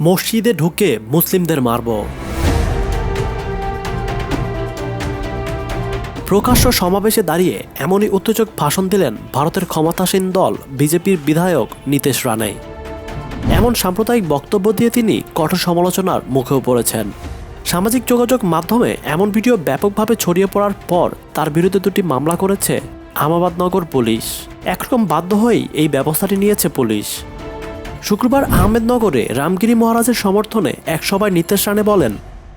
মসজিদে ঢুকে মুসলিমদের মারব। প্রকাশ্য সমাবেশে দাঁড়িয়ে এমনই উত্তেজক ভাষণ দিলেন ভারতের ক্ষমতাসীন দল বিজেপির বিধায়ক নীতিশ রানে এমন সাম্প্রদায়িক বক্তব্য দিয়ে তিনি কঠোর সমালোচনার মুখেও পড়েছেন। সামাজিক যোগাযোগ মাধ্যমে এমন ভিডিও ব্যাপকভাবে ছড়িয়ে পড়ার পর তার বিরুদ্ধে দুটি মামলা করেছে আহমেদাবাদনগর পুলিশ। একরকম বাধ্য হয়েই এই ব্যবস্থাটি নিয়েছে পুলিশ। শুক্রবার আহমেদনগরে রামগিরি মহারাজের সমর্থনে এক সভায় নিতেশ রানে বলেন,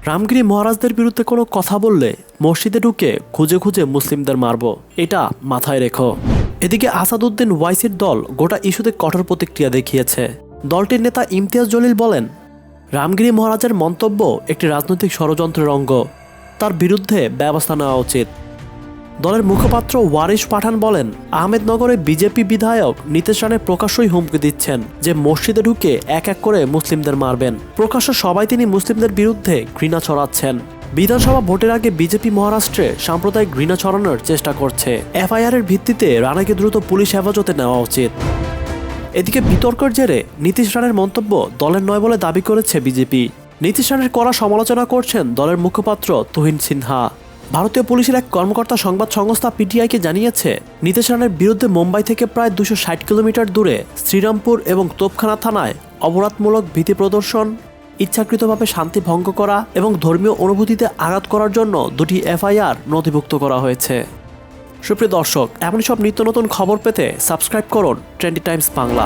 রামগিরি মহারাজদের বিরুদ্ধে কোনো কথা বললে মসজিদে ঢুকে খুঁজে খুঁজে মুসলিমদের মারব। এটা মাথায় রেখো। এদিকে আসাদুদ্দিন ওয়াইসির দল গোটা ইস্যুতে কঠোর প্রতিক্রিয়া দেখিয়েছে। দলটির নেতা ইমতিয়াজ জলিল বলেন, রামগিরি মহারাজের মন্তব্য একটি রাজনৈতিক ষড়যন্ত্রের অঙ্গ। তার বিরুদ্ধে ব্যবস্থা নেওয়া উচিত। দলের মুখপাত্র ওয়ারিশ পাঠান বলেন, আহমেদনগরে বিজেপি বিধায়ক নীতিশ রানে প্রকাশ্যই হুমকি দিচ্ছেন যে মসজিদে ঢুকে এক এক করে মুসলিমদের মারবেন। প্রকাশ্য সবাই তিনি মুসলিমদের বিরুদ্ধে ঘৃণা ছড়াচ্ছেন। বিধানসভা ভোটের আগে বিজেপি মহারাষ্ট্রে সাম্প্রদায়িক ঘৃণা ছড়ানোর চেষ্টা করছে। এফআইআর এর ভিত্তিতে রানাকে দ্রুত পুলিশ হেফাজতে নেওয়া উচিত। এদিকে বিতর্কের জেরে নীতিশ রানের মন্তব্য দলের নয় বলে দাবি করেছে বিজেপি। নীতিশ রানের কড়া সমালোচনা করছেন দলের মুখপাত্র তুহিন সিনহা। ভারতীয় পুলিশের এক কর্মকর্তা সংবাদ সংস্থা পিটিআইকে জানিয়েছে নীতিশ রানের বিরুদ্ধে মুম্বাই থেকে প্রায় দুশো ষাট কিলোমিটার দূরে শ্রীরামপুর এবং তোপখানা থানায় অপরাধমূলক ভীতি প্রদর্শন, ইচ্ছাকৃতভাবে শান্তি ভঙ্গ করা এবং ধর্মীয় অনুভূতিতে আঘাত করার জন্য দুটি এফআইআর নথিভুক্ত করা হয়েছে। সুপ্রিয় দর্শক এমন সব নিত্য নতুন খবর পেতে সাবস্ক্রাইব করুন ট্রেন্ডি টাইমস বাংলা।